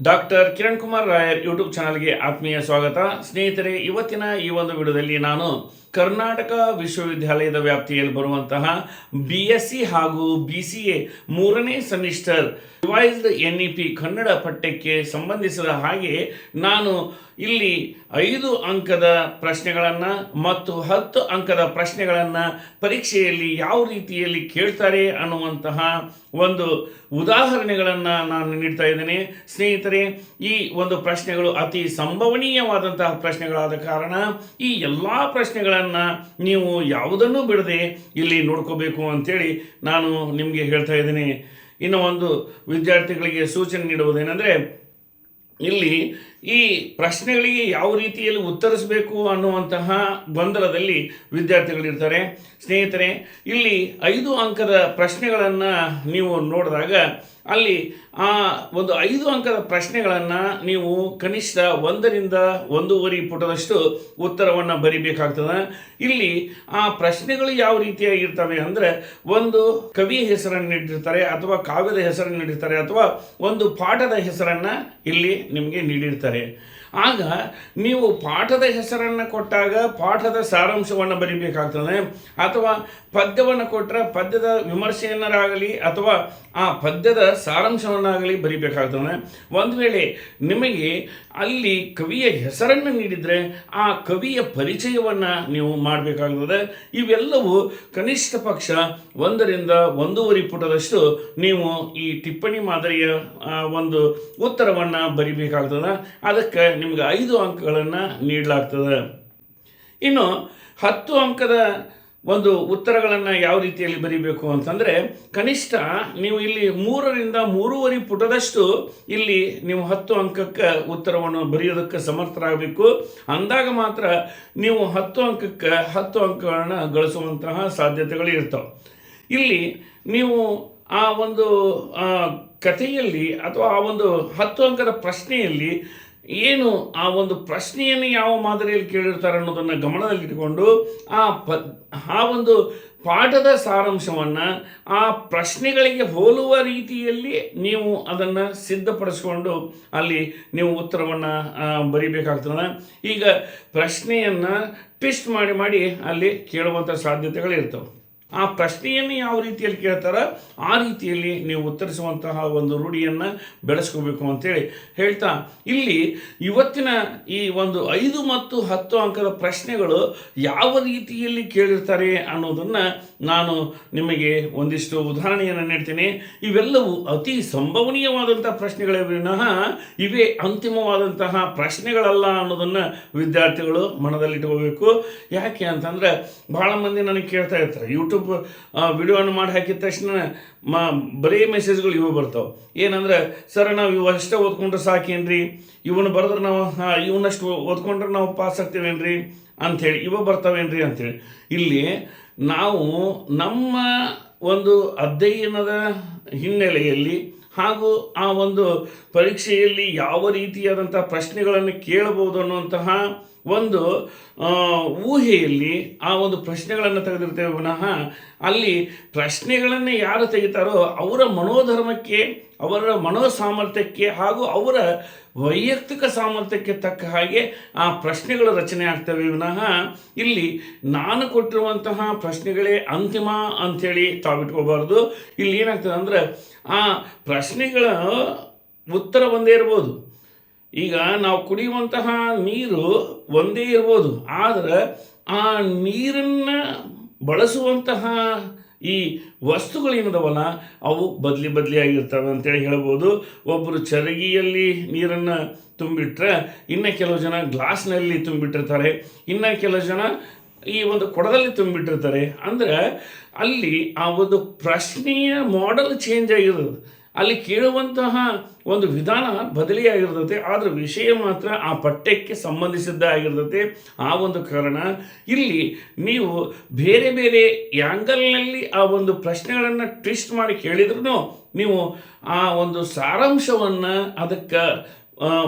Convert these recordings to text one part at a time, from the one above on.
Doctor Kiran Kumar Rayar YouTube ಚಾನಲ್ಗೆ ಆತ್ಮೀಯ ಸ್ವಾಗತ. ಸ್ನೇಹಿತರೆ, ಇವತ್ತಿನ ಈ ಒಂದು ವಿಡಿಯೋದಲ್ಲಿ ನಾನು ಕರ್ನಾಟಕ ವಿಶ್ವವಿದ್ಯಾಲಯದ ವ್ಯಾಪ್ತಿಯಲ್ಲಿ ಬರುವಂತಹ ಬಿ ಎಸ್ ಸಿ ಹಾಗೂ ಬಿ ಸಿ ಎ ಮೂರನೇ semester revised N E P Kannada ಪಠ್ಯಕ್ಕೆ ಸಂಬಂಧಿಸಿದ ಹಾಗೆ ನಾನು ಇಲ್ಲಿ ಐದು ಅಂಕದ ಪ್ರಶ್ನೆಗಳನ್ನು ಮತ್ತು ಹತ್ತು ಅಂಕದ ಪ್ರಶ್ನೆಗಳನ್ನು ಪರೀಕ್ಷೆಯಲ್ಲಿ ಯಾವ ರೀತಿಯಲ್ಲಿ ಕೇಳ್ತಾರೆ ಅನ್ನುವಂತಹ ಒಂದು ಉದಾಹರಣೆಗಳನ್ನು ನಾನು ನೀಡ್ತಾ ಇದ್ದೇನೆ. ಸ್ನೇಹಿತರೆ, ಈ ಒಂದು ಪ್ರಶ್ನೆಗಳು ಅತಿ ಸಂಭವನೀಯವಾದಂತಹ ಪ್ರಶ್ನೆಗಳಾದ ಕಾರಣ ಈ ಎಲ್ಲ ಪ್ರಶ್ನೆಗಳನ್ನು ನೀವು ಯಾವುದನ್ನು ಬಿಡದೆ ಇಲ್ಲಿ ನೋಡ್ಕೋಬೇಕು ಅಂಥೇಳಿ ನಾನು ನಿಮಗೆ ಹೇಳ್ತಾ ಇದ್ದೀನಿ. ಇನ್ನು ಒಂದು ವಿದ್ಯಾರ್ಥಿಗಳಿಗೆ ಸೂಚನೆ ನೀಡುವುದೇನೆಂದರೆ ಇಲ್ಲಿ ಈ ಪ್ರಶ್ನೆಗಳಿಗೆ ಯಾವ ರೀತಿಯಲ್ಲಿ ಉತ್ತರಿಸಬೇಕು ಅನ್ನುವಂತಹ ಗೊಂದಲದಲ್ಲಿ ವಿದ್ಯಾರ್ಥಿಗಳಿರ್ತಾರೆ. ಸ್ನೇಹಿತರೆ, ಇಲ್ಲಿ ಐದು ಅಂಕದ ಪ್ರಶ್ನೆಗಳನ್ನು ನೀವು ನೋಡಿದಾಗ ಅಲ್ಲಿ ಆ ಒಂದು ಐದು ಅಂಕದ ಪ್ರಶ್ನೆಗಳನ್ನು ನೀವು ಕನಿಷ್ಠ ಒಂದರಿಂದ ಒಂದೂವರೆ ಪುಟದಷ್ಟು ಉತ್ತರವನ್ನು ಬರಿಬೇಕಾಗ್ತದೆ. ಇಲ್ಲಿ ಆ ಪ್ರಶ್ನೆಗಳು ಯಾವ ರೀತಿಯಾಗಿರ್ತವೆ ಅಂದರೆ ಒಂದು ಕವಿಯ ಹೆಸರನ್ನು ನೀಡಿರ್ತಾರೆ ಅಥವಾ ಕಾವ್ಯದ ಹೆಸರನ್ನು ನೀಡಿರ್ತಾರೆ ಅಥವಾ ಒಂದು ಪಾಠದ ಹೆಸರನ್ನು ಇಲ್ಲಿ ನಿಮಗೆ ನೀಡಿರ್ತಾರೆ. ಆಗ ನೀವು ಪಾಠದ ಹೆಸರನ್ನು ಕೊಟ್ಟಾಗ ಪಾಠದ ಸಾರಾಂಶವನ್ನು ಬರೀಬೇಕಾಗ್ತದೆ. ಅಥವಾ ಪದ್ಯವನ್ನು ಕೊಟ್ಟರೆ ಪದ್ಯದ ವಿಮರ್ಶೆಯನ್ನರಾಗಲಿ ಅಥವಾ ಆ ಪದ್ಯದ ಸಾರಾಂಶವನ್ನಾಗಲಿ ಬರೀಬೇಕಾಗ್ತದೆ. ಒಂದು ವೇಳೆ ನಿಮಗೆ ಅಲ್ಲಿ ಕವಿಯ ಹೆಸರನ್ನು ನೀಡಿದರೆ ಆ ಕವಿಯ ಪರಿಚಯವನ್ನು ನೀವು ಮಾಡಬೇಕಾಗ್ತದೆ. ಇವೆಲ್ಲವೂ ಕನಿಷ್ಠ ಪಕ್ಷ ಒಂದರಿಂದ ಒಂದೂವರೆ ಪುಟದಷ್ಟು ನೀವು ಈ ಟಿಪ್ಪಣಿ ಮಾದರಿಯ ಒಂದು ಉತ್ತರವನ್ನು ಬರಿಬೇಕಾಗ್ತದೆ. ಅದಕ್ಕೆ ನಿಮ್ಗೆ ಐದು ಅಂಕಗಳನ್ನು ನೀಡಲಾಗ್ತದೆ. ಇನ್ನು ಹತ್ತು ಅಂಕದ ಒಂದು ಉತ್ತರಗಳನ್ನು ಯಾವ ರೀತಿಯಲ್ಲಿ ಬರೀಬೇಕು ಅಂತಂದರೆ, ಕನಿಷ್ಠ ನೀವು ಇಲ್ಲಿ ಮೂರರಿಂದ ಮೂರುವರೆ ಪುಟದಷ್ಟು ಇಲ್ಲಿ ನೀವು ಹತ್ತು ಅಂಕಕ್ಕೆ ಉತ್ತರವನ್ನು ಬರೆಯೋದಕ್ಕೆ ಸಮರ್ಥರಾಗಬೇಕು. ಅಂದಾಗ ಮಾತ್ರ ನೀವು ಹತ್ತು ಅಂಕಕ್ಕೆ ಹತ್ತು ಅಂಕಗಳನ್ನು ಗಳಿಸುವಂತಹ ಸಾಧ್ಯತೆಗಳು ಇರ್ತವೆ. ಇಲ್ಲಿ ನೀವು ಆ ಒಂದು ಕಥೆಯಲ್ಲಿ ಅಥವಾ ಆ ಒಂದು ಹತ್ತು ಅಂಕದ ಪ್ರಶ್ನೆಯಲ್ಲಿ ಏನು ಆ ಒಂದು ಪ್ರಶ್ನೆಯನ್ನು ಯಾವ ಮಾದರಿಯಲ್ಲಿ ಕೇಳಿರ್ತಾರೆ ಅನ್ನೋದನ್ನು ಗಮನದಲ್ಲಿಟ್ಟುಕೊಂಡು ಆ ಪ, ಆ ಒಂದು ಪಾಠದ ಸಾರಾಂಶವನ್ನು ಆ ಪ್ರಶ್ನೆಗಳಿಗೆ ಹೋಲುವ ರೀತಿಯಲ್ಲಿ ನೀವು ಅದನ್ನು ಸಿದ್ಧಪಡಿಸ್ಕೊಂಡು ಅಲ್ಲಿ ನೀವು ಉತ್ತರವನ್ನು ಬರೀಬೇಕಾಗ್ತದೆ. ಈಗ ಪ್ರಶ್ನೆಯನ್ನು ಟ್ವಿಸ್ಟ್ ಮಾಡಿ ಮಾಡಿ ಅಲ್ಲಿ ಕೇಳುವಂಥ ಸಾಧ್ಯತೆಗಳಿರ್ತವೆ ಆ ಪ್ರಶ್ನೆಯನ್ನು ಯಾವ ರೀತಿಯಲ್ಲಿ ಕೇಳ್ತಾರ ಆ ರೀತಿಯಲ್ಲಿ ನೀವು ಉತ್ತರಿಸುವಂತಹ ಒಂದು ರೂಢಿಯನ್ನು ಬೆಳೆಸ್ಕೋಬೇಕು ಅಂತೇಳಿ ಹೇಳ್ತಾ, ಇಲ್ಲಿ ಇವತ್ತಿನ ಈ ಒಂದು ಐದು ಮತ್ತು ಹತ್ತು ಅಂಕದ ಪ್ರಶ್ನೆಗಳು ಯಾವ ರೀತಿಯಲ್ಲಿ ಕೇಳಿರ್ತಾರೆ ಅನ್ನೋದನ್ನು ನಾನು ನಿಮಗೆ ಒಂದಿಷ್ಟು ಉದಾಹರಣೆಯನ್ನು ನೀಡ್ತೀನಿ. ಇವೆಲ್ಲವೂ ಅತಿ ಸಂಭವನೀಯವಾದಂಥ ಪ್ರಶ್ನೆಗಳೇ ವಿನಃ ಇವೇ ಅಂತಿಮವಾದಂತಹ ಪ್ರಶ್ನೆಗಳಲ್ಲ ಅನ್ನೋದನ್ನು ವಿದ್ಯಾರ್ಥಿಗಳು ಮನದಲ್ಲಿಟ್ಕೋಬೇಕು. ಯಾಕೆ ಅಂತಂದರೆ ಭಾಳ ಮಂದಿ ನನಗೆ ಕೇಳ್ತಾ ಇರ್ತಾರೆ ಯೂಟ್ಯೂಬ್ ವಿಡಿಯೋವನ್ನು ಮಾಡಿ ಹಾಕಿದ ತಕ್ಷಣ ಮ, ಬರೀ ಮೆಸೇಜ್ಗಳು ಇವು ಬರ್ತಾವೆ. ಏನಂದ್ರೆ, ಸರ್, ನಾವು ಇವು ಅಷ್ಟೇ ಓದ್ಕೊಂಡ್ರೆ ಸಾಕೇನ್ರಿ? ಇವನು ಬರೆದ್ರೆ ನಾವು, ಹಾಂ, ಇವನಷ್ಟು ಓದ್ಕೊಂಡ್ರೆ ನಾವು ಪಾಸ್ ಆಗ್ತೀವೇನ್ರಿ? ಅಂಥೇಳಿ, ಇವ ಬರ್ತಾವೇನ್ರಿ ಅಂಥೇಳಿ. ಇಲ್ಲಿ ನಾವು ನಮ್ಮ ಒಂದು ಅಧ್ಯಯನದ ಹಿನ್ನೆಲೆಯಲ್ಲಿ ಹಾಗೂ ಆ ಒಂದು ಪರೀಕ್ಷೆಯಲ್ಲಿ ಯಾವ ರೀತಿಯಾದಂಥ ಪ್ರಶ್ನೆಗಳನ್ನು ಕೇಳಬಹುದು ಅನ್ನುವಂತಹ ಒಂದು ಊಹೆಯಲ್ಲಿ ಆ ಒಂದು ಪ್ರಶ್ನೆಗಳನ್ನು ತೆಗೆದಿರ್ತೇವೆ ವಿನಃ ಅಲ್ಲಿ ಪ್ರಶ್ನೆಗಳನ್ನು ಯಾರು ತೆಗಿತಾರೋ ಅವರ ಮನೋಧರ್ಮಕ್ಕೆ, ಅವರ ಮನೋ ಸಾಮರ್ಥ್ಯಕ್ಕೆ ಹಾಗೂ ಅವರ ವೈಯಕ್ತಿಕ ಸಾಮರ್ಥ್ಯಕ್ಕೆ ತಕ್ಕ ಹಾಗೆ ಆ ಪ್ರಶ್ನೆಗಳು ರಚನೆ ಆಗ್ತವೆ ವಿನಃ ಇಲ್ಲಿ ನಾನು ಕೊಟ್ಟಿರುವಂತಹ ಪ್ರಶ್ನೆಗಳೇ ಅಂತಿಮ ಅಂಥೇಳಿ ತಾವಿಟ್ಕೋಬಾರ್ದು ಇಲ್ಲಿ ಏನಾಗ್ತದೆ ಅಂದರೆ ಆ ಪ್ರಶ್ನೆಗಳ ಉತ್ತರ ಒಂದೇ ಇರ್ಬೋದು. ಈಗ ನಾವು ಕುಡಿಯುವಂತಹ ನೀರು ಒಂದೇ ಇರ್ಬೋದು, ಆದರೆ ಆ ನೀರನ್ನು ಬಳಸುವಂತಹ ಈ ವಸ್ತುಗಳೇನದವಲ್ಲ ಅವು ಬದಲಿ ಬದಲಿಯಾಗಿರ್ತವೆ ಅಂತೇಳಿ ಹೇಳ್ಬೋದು. ಒಬ್ಬರು ಚರಗಿಯಲ್ಲಿ ನೀರನ್ನು ತುಂಬಿಟ್ರೆ ಇನ್ನು ಕೆಲವು ಜನ ಗ್ಲಾಸ್ನಲ್ಲಿ ತುಂಬಿಟ್ಟಿರ್ತಾರೆ, ಇನ್ನು ಕೆಲವು ಜನ ಈ ಒಂದು ಕೊಡದಲ್ಲಿ ತುಂಬಿಟ್ಟಿರ್ತಾರೆ. ಅಂದರೆ ಅಲ್ಲಿ ಆ ಒಂದು ಪ್ರಶ್ನೆಯ ಮಾಡೆಲ್ ಚೇಂಜ್ ಆಗಿರೋದು. ಅಲ್ಲಿ ಕೇಳುವಂತಹ ಒಂದು ವಿಧಾನ ಬದಲಿಯಾಗಿರ್ತದೆ, ಆದರೆ ವಿಷಯ ಮಾತ್ರ ಆ ಪಠ್ಯಕ್ಕೆ ಸಂಬಂಧಿಸಿದ್ದ ಆಗಿರ್ತದೆ ಆ ಒಂದು ಕಾರಣ, ಇಲ್ಲಿ ನೀವು ಬೇರೆ ಬೇರೆ ಯಾಂಗಲ್ನಲ್ಲಿ ಆ ಒಂದು ಪ್ರಶ್ನೆಗಳನ್ನು ಟ್ವಿಸ್ಟ್ ಮಾಡಿ ಕೇಳಿದ್ರೂ ನೀವು ಆ ಒಂದು ಸಾರಾಂಶವನ್ನು ಅದಕ್ಕೆ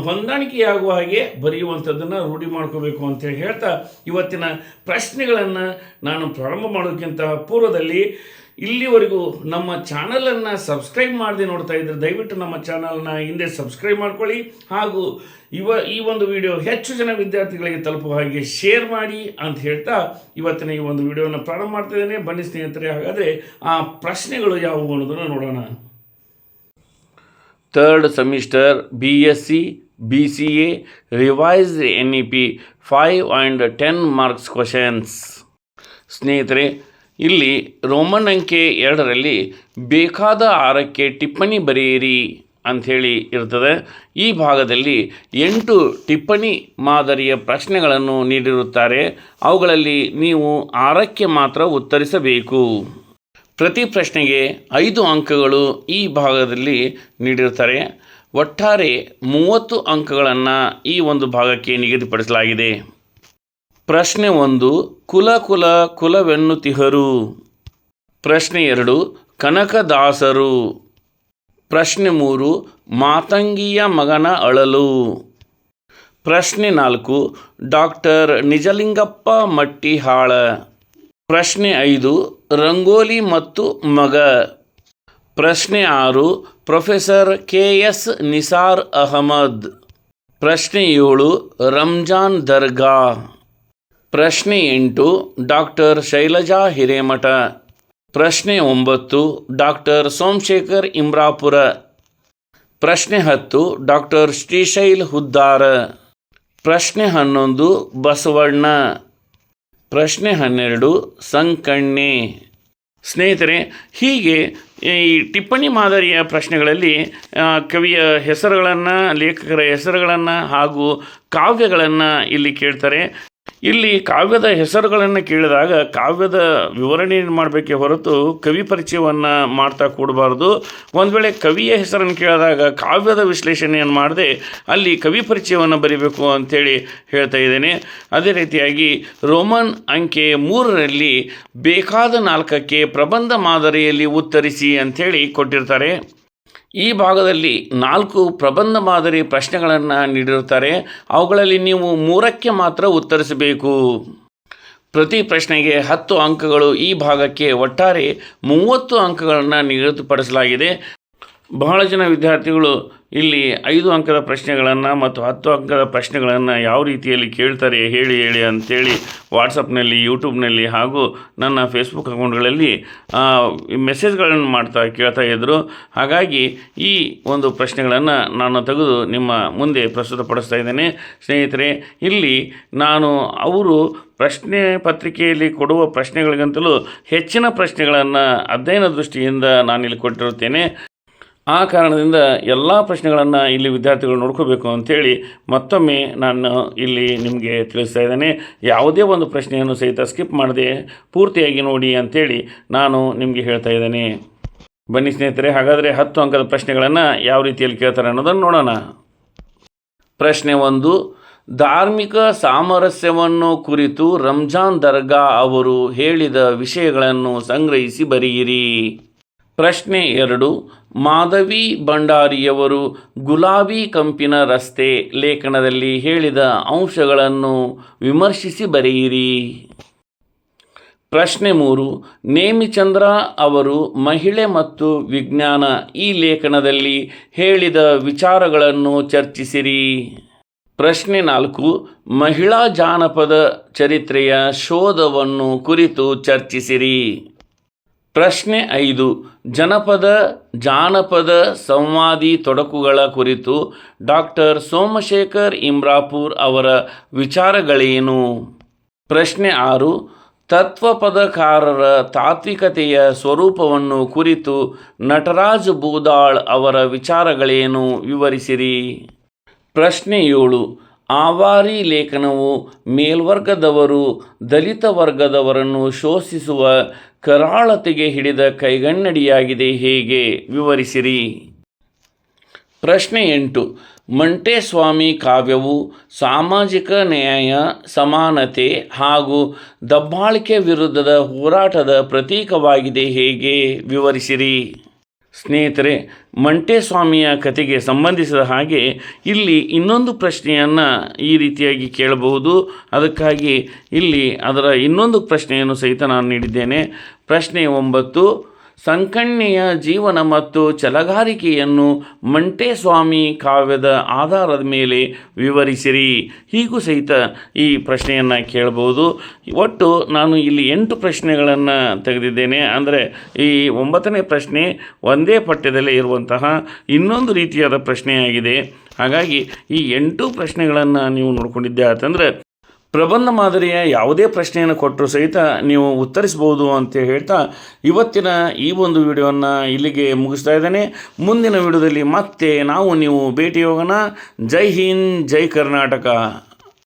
ಹೊಂದಾಣಿಕೆಯಾಗುವ ಹಾಗೆ ಬರೆಯುವಂಥದ್ದನ್ನು ರೂಢಿ ಮಾಡ್ಕೋಬೇಕು ಅಂತೇಳಿ ಹೇಳ್ತಾ ಇವತ್ತಿನ ಪ್ರಶ್ನೆಗಳನ್ನು ನಾನು ಪ್ರಾರಂಭ ಮಾಡೋಕ್ಕಿಂತ ಪೂರ್ವದಲ್ಲಿ ಇಲ್ಲಿವರೆಗೂ ನಮ್ಮ ಚಾನಲನ್ನು ಸಬ್ಸ್ಕ್ರೈಬ್ ಮಾಡದೆ ನೋಡ್ತಾ ಇದ್ದರೆ ದಯವಿಟ್ಟು ನಮ್ಮ ಚಾನಲ್ನ ಹಿಂದೆ ಸಬ್ಸ್ಕ್ರೈಬ್ ಮಾಡ್ಕೊಳ್ಳಿ. ಹಾಗೂ ಇವ, ಈ ಒಂದು ವಿಡಿಯೋ ಹೆಚ್ಚು ಜನ ವಿದ್ಯಾರ್ಥಿಗಳಿಗೆ ತಲುಪುವ ಹಾಗೆ ಶೇರ್ ಮಾಡಿ ಅಂತ ಹೇಳ್ತಾ ಇವತ್ತಿನ ಈ ಒಂದು ವಿಡಿಯೋನ ಪ್ರಾರಂಭ ಮಾಡ್ತಾ ಇದ್ದೇನೆ. ಬನ್ನಿ ಸ್ನೇಹಿತರೆ, ಹಾಗಾದರೆ ಆ ಪ್ರಶ್ನೆಗಳು ಯಾವುವು ಅನ್ನೋದನ್ನು ನೋಡೋಣ. Third semester B S C B C A revised N E P five and ten marks questions ಸ್ನೇಹಿತರೆ ಇಲ್ಲಿ ರೋಮನ್ ಅಂಕೆ ಎರಡರಲ್ಲಿ ಬೇಕಾದ ಆರಕ್ಕೆ ಟಿಪ್ಪಣಿ ಬರೆಯಿರಿ ಅಂಥೇಳಿ ಇರ್ತದೆ. ಈ ಭಾಗದಲ್ಲಿ ಎಂಟು ಟಿಪ್ಪಣಿ ಮಾದರಿಯ ಪ್ರಶ್ನೆಗಳನ್ನು ನೀಡಿರುತ್ತಾರೆ. ಅವುಗಳಲ್ಲಿ ನೀವು ಆರಕ್ಕೆ ಮಾತ್ರ ಉತ್ತರಿಸಬೇಕು. ಪ್ರತಿ ಪ್ರಶ್ನೆಗೆ ಐದು ಅಂಕಗಳು ಈ ಭಾಗದಲ್ಲಿ ನೀಡಿರುತ್ತಾರೆ. ಒಟ್ಟಾರೆ ಮೂವತ್ತು ಅಂಕಗಳನ್ನು ಈ ಒಂದು ಭಾಗಕ್ಕೆ ನಿಗದಿಪಡಿಸಲಾಗಿದೆ. ಪ್ರಶ್ನೆ ಒಂದು, ಕುಲ ಕುಲ ಕುಲವೆನ್ನುತಿಹರು. ಪ್ರಶ್ನೆ ಎರಡು, ಕನಕದಾಸರು. ಪ್ರಶ್ನೆ ಮೂರು, ಮಾತಂಗಿಯ ಮಗನ ಅಳಲು. ಪ್ರಶ್ನೆ ನಾಲ್ಕು, ಡಾಕ್ಟರ್ ನಿಜಲಿಂಗಪ್ಪ ಮಟ್ಟಿಹಾಳ. ಪ್ರಶ್ನೆ ಐದು, ರಂಗೋಲಿ ಮತ್ತು ಮಗ. ಪ್ರಶ್ನೆ ಆರು, professor K S Nisar Ahmed. ಪ್ರಶ್ನೆ ಏಳು, ರಂಜಾನ್ ದರ್ಗಾ. ಪ್ರಶ್ನೆ ಎಂಟು, ಡಾಕ್ಟರ್ ಶೈಲಜಾ ಹಿರೇಮಠ. ಪ್ರಶ್ನೆ ಒಂಬತ್ತು, ಡಾಕ್ಟರ್ ಸೋಮಶೇಖರ್ ಇಮ್ರಾಪುರ. ಪ್ರಶ್ನೆ ಹತ್ತು, ಡಾಕ್ಟರ್ ಶ್ರೀಶೈಲ್ ಹುದ್ದಾರ. ಪ್ರಶ್ನೆ ಹನ್ನೊಂದು, ಬಸವಣ್ಣ. ಪ್ರಶ್ನೆ ಹನ್ನೆರಡು, ಸಂಕಣ್ಣೆ. ಸ್ನೇಹಿತರೆ, ಹೀಗೆ ಈ ಟಿಪ್ಪಣಿ ಮಾದರಿಯ ಪ್ರಶ್ನೆಗಳಲ್ಲಿ ಕವಿಯ ಹೆಸರುಗಳನ್ನು, ಲೇಖಕರ ಹೆಸರುಗಳನ್ನು ಹಾಗೂ ಕಾವ್ಯಗಳನ್ನು ಇಲ್ಲಿ ಕೇಳ್ತಾರೆ. ಇಲ್ಲಿ ಕಾವ್ಯದ ಹೆಸರುಗಳನ್ನು ಕೇಳಿದಾಗ ಕಾವ್ಯದ ವಿವರಣೆಯನ್ನು ಮಾಡಬೇಕೇ ಹೊರತು ಕವಿ ಪರಿಚಯವನ್ನು ಮಾಡ್ತಾ ಕೂಡಬಾರ್ದು. ಒಂದು ವೇಳೆ ಕವಿಯ ಹೆಸರನ್ನು ಕೇಳಿದಾಗ ಕಾವ್ಯದ ವಿಶ್ಲೇಷಣೆಯನ್ನು ಮಾಡದೆ, ಅಲ್ಲಿ ಕವಿ ಪರಿಚಯವನ್ನು ಬರೀಬೇಕು ಅಂಥೇಳಿ ಹೇಳ್ತಾ ಇದ್ದೇನೆ. ಅದೇ ರೀತಿಯಾಗಿ ರೋಮನ್ ಅಂಕೆ ಮೂರರಲ್ಲಿ ಬೇಕಾದ ನಾಲ್ಕಕ್ಕೆ ಪ್ರಬಂಧ ಮಾದರಿಯಲ್ಲಿ ಉತ್ತರಿಸಿ ಅಂಥೇಳಿ ಕೊಟ್ಟಿರ್ತಾರೆ. ಈ ಭಾಗದಲ್ಲಿ ನಾಲ್ಕು ಪ್ರಬಂಧ ಮಾದರಿ ಪ್ರಶ್ನೆಗಳನ್ನು ನೀಡಿರುತ್ತಾರೆ. ಅವುಗಳಲ್ಲಿ ನೀವು ಮೂರಕ್ಕೆ ಮಾತ್ರ ಉತ್ತರಿಸಬೇಕು. ಪ್ರತಿ ಪ್ರಶ್ನೆಗೆ ಹತ್ತು ಅಂಕಗಳು ಈ ಭಾಗಕ್ಕೆ ಒಟ್ಟಾರೆ ಮೂವತ್ತು ಅಂಕಗಳನ್ನು ನಿಗದಿಪಡಿಸಲಾಗಿದೆ. ಬಹಳ ಜನ ವಿದ್ಯಾರ್ಥಿಗಳು ಇಲ್ಲಿ ಐದು ಅಂಕದ ಪ್ರಶ್ನೆಗಳನ್ನು ಮತ್ತು ಹತ್ತು ಅಂಕದ ಪ್ರಶ್ನೆಗಳನ್ನು ಯಾವ ರೀತಿಯಲ್ಲಿ ಕೇಳ್ತಾರೆ ಹೇಳಿ ಹೇಳಿ ಅಂಥೇಳಿ ವಾಟ್ಸಪ್ನಲ್ಲಿ, ಯೂಟ್ಯೂಬ್ನಲ್ಲಿ ಹಾಗೂ ನನ್ನ ಫೇಸ್ಬುಕ್ ಅಕೌಂಟ್ಗಳಲ್ಲಿ ಮೆಸೇಜ್ಗಳನ್ನು ಮಾಡ್ತಾ ಕೇಳ್ತಾ ಇದ್ದರು ಹಾಗಾಗಿ ಈ ಒಂದು ಪ್ರಶ್ನೆಗಳನ್ನು ನಾನು ತೆಗೆದು ನಿಮ್ಮ ಮುಂದೆ ಪ್ರಸ್ತುತಪಡಿಸ್ತಾ ಇದ್ದೇನೆ. ಸ್ನೇಹಿತರೆ, ಇಲ್ಲಿ ನಾನು ಅವರು ಪ್ರಶ್ನೆ ಪತ್ರಿಕೆಯಲ್ಲಿ ಕೊಡುವ ಪ್ರಶ್ನೆಗಳಿಗಿಂತಲೂ ಹೆಚ್ಚಿನ ಪ್ರಶ್ನೆಗಳನ್ನು ಅಧ್ಯಯನ ದೃಷ್ಟಿಯಿಂದ ನಾನಿಲ್ಲಿ ಕೊಟ್ಟಿರುತ್ತೇನೆ. ಆ ಕಾರಣದಿಂದ ಎಲ್ಲ ಪ್ರಶ್ನೆಗಳನ್ನು ಇಲ್ಲಿ ವಿದ್ಯಾರ್ಥಿಗಳು ನೋಡ್ಕೋಬೇಕು ಅಂಥೇಳಿ ಮತ್ತೊಮ್ಮೆ ನಾನು ಇಲ್ಲಿ ನಿಮಗೆ ತಿಳಿಸ್ತಾ ಇದ್ದೇನೆ. ಯಾವುದೇ ಒಂದು ಪ್ರಶ್ನೆಯನ್ನು ಸಹಿತ ಸ್ಕಿಪ್ ಮಾಡದೆ ಪೂರ್ತಿಯಾಗಿ ನೋಡಿ ಅಂಥೇಳಿ ನಾನು ನಿಮಗೆ ಹೇಳ್ತಾ ಇದ್ದೇನೆ. ಬನ್ನಿ ಸ್ನೇಹಿತರೆ, ಹಾಗಾದರೆ ಹತ್ತು ಅಂಕದ ಪ್ರಶ್ನೆಗಳನ್ನು ಯಾವ ರೀತಿಯಲ್ಲಿ ಕೇಳ್ತಾರೆ ಅನ್ನೋದನ್ನು ನೋಡೋಣ. ಪ್ರಶ್ನೆ ಒಂದು, ಧಾರ್ಮಿಕ ಸಾಮರಸ್ಯವನ್ನು ಕುರಿತು ರಂಜಾನ್ ದರ್ಗಾ ಅವರು ಹೇಳಿದ ವಿಷಯಗಳನ್ನು ಸಂಗ್ರಹಿಸಿ ಬರೆಯಿರಿ. ಪ್ರಶ್ನೆ ಎರಡು, ಮಾಧವಿ ಭಂಡಾರಿಯವರು ಗುಲಾಬಿ ಕಂಪಿನ ರಸ್ತೆ ಲೇಖನದಲ್ಲಿ ಹೇಳಿದ ಅಂಶಗಳನ್ನು ವಿಮರ್ಶಿಸಿ ಬರೆಯಿರಿ. ಪ್ರಶ್ನೆ ಮೂರು, ನೇಮಿಚಂದ್ರ ಅವರು ಮಹಿಳೆ ಮತ್ತು ವಿಜ್ಞಾನ ಈ ಲೇಖನದಲ್ಲಿ ಹೇಳಿದ ವಿಚಾರಗಳನ್ನು ಚರ್ಚಿಸಿರಿ. ಪ್ರಶ್ನೆ ನಾಲ್ಕು, ಮಹಿಳಾ ಜಾನಪದ ಚರಿತ್ರೆಯ ಶೋಧವನ್ನು ಕುರಿತು ಚರ್ಚಿಸಿರಿ. ಪ್ರಶ್ನೆ ಐದು, ಜನಪದ, ಜಾನಪದ ಸಂವಾದಿ ತೊಡಕುಗಳ ಕುರಿತು ಡಾಕ್ಟರ್ ಸೋಮಶೇಖರ್ ಇಮ್ರಾಪುರ್ ಅವರ ವಿಚಾರಗಳೇನು? ಪ್ರಶ್ನೆ ಆರು, ತತ್ವಪದಕಾರರ ತಾತ್ವಿಕತೆಯ ಸ್ವರೂಪವನ್ನು ಕುರಿತು ನಟರಾಜ್ ಬೂದಾಳ್ ಅವರ ವಿಚಾರಗಳೇನು? ವಿವರಿಸಿರಿ. ಪ್ರಶ್ನೆ ಏಳು ಆವಾರಿ ಲೇಖನವು ಮೇಲ್ವರ್ಗದವರು ದಲಿತ ವರ್ಗದವರನ್ನು ಶೋಷಿಸುವ ಕರಾಳತೆಗೆ ಹಿಡಿದ ಕೈಗನ್ನಡಿಯಾಗಿದೆ ಹೇಗೆ? ವಿವರಿಸಿರಿ. ಪ್ರಶ್ನೆ ಎಂಟು. ಮಂಟೇಸ್ವಾಮಿ ಕಾವ್ಯವು ಸಾಮಾಜಿಕ ನ್ಯಾಯ, ಸಮಾನತೆ ಹಾಗೂ ದಬ್ಬಾಳಿಕೆ ವಿರುದ್ಧದ ಹೋರಾಟದ ಪ್ರತೀಕವಾಗಿದೆ ಹೇಗೆ? ವಿವರಿಸಿರಿ. ಸ್ನೇಹಿತರೆ, ಮಂಟೇಸ್ವಾಮಿಯ ಕತೆಗೆ ಸಂಬಂಧಿಸಿದ ಹಾಗೆ ಇಲ್ಲಿ ಇನ್ನೊಂದು ಪ್ರಶ್ನೆಯನ್ನು ಈ ರೀತಿಯಾಗಿ ಕೇಳಬಹುದು. ಅದಕ್ಕಾಗಿ ಇಲ್ಲಿ ಅದರ ಇನ್ನೊಂದು ಪ್ರಶ್ನೆಯನ್ನು ಸಹಿತ ನಾನು ನೀಡಿದ್ದೇನೆ. ಪ್ರಶ್ನೆ ಒಂಬತ್ತು ಸಂಕಣ್ಣೆಯ ಜೀವನ ಮತ್ತು ಚಲಗಾರಿಕೆಯನ್ನು ಮಂಟೇಸ್ವಾಮಿ ಕಾವ್ಯದ ಆಧಾರದ ಮೇಲೆ ವಿವರಿಸಿರಿ. ಹೀಗೂ ಸಹಿತ ಈ ಪ್ರಶ್ನೆಯನ್ನು ಕೇಳಬಹುದು ಒಟ್ಟು ನಾನು ಇಲ್ಲಿ ಎಂಟು ಪ್ರಶ್ನೆಗಳನ್ನು ತೆಗೆದಿದ್ದೇನೆ. ಅಂದರೆ ಈ ಒಂಬತ್ತನೇ ಪ್ರಶ್ನೆ ಒಂದೇ ಪಠ್ಯದಲ್ಲಿ ಇರುವಂತಹ ಇನ್ನೊಂದು ರೀತಿಯಾದ ಪ್ರಶ್ನೆಯಾಗಿದೆ. ಹಾಗಾಗಿ ಈ ಎಂಟು ಪ್ರಶ್ನೆಗಳನ್ನು ನೀವು ನೋಡ್ಕೊಂಡಿದ್ದೆ ಆತಂದರೆ ಪ್ರಬಂಧ ಮಾದರಿಯ ಯಾವುದೇ ಪ್ರಶ್ನೆಯನ್ನು ಕೊಟ್ಟರು ಸಹಿತ ನೀವು ಉತ್ತರಿಸ್ಬೋದು ಅಂತ ಹೇಳ್ತಾ ಇವತ್ತಿನ ಈ ಒಂದು ವಿಡಿಯೋವನ್ನು ಇಲ್ಲಿಗೆ ಮುಗಿಸ್ತಾ ಇದ್ದೇನೆ. ಮುಂದಿನ ವಿಡಿಯೋದಲ್ಲಿ ಮತ್ತೆ ನಾವು ನೀವು ಭೇಟಿ ಹೋಗೋಣ ಜೈ ಹಿಂದ್, ಜೈ ಕರ್ನಾಟಕ.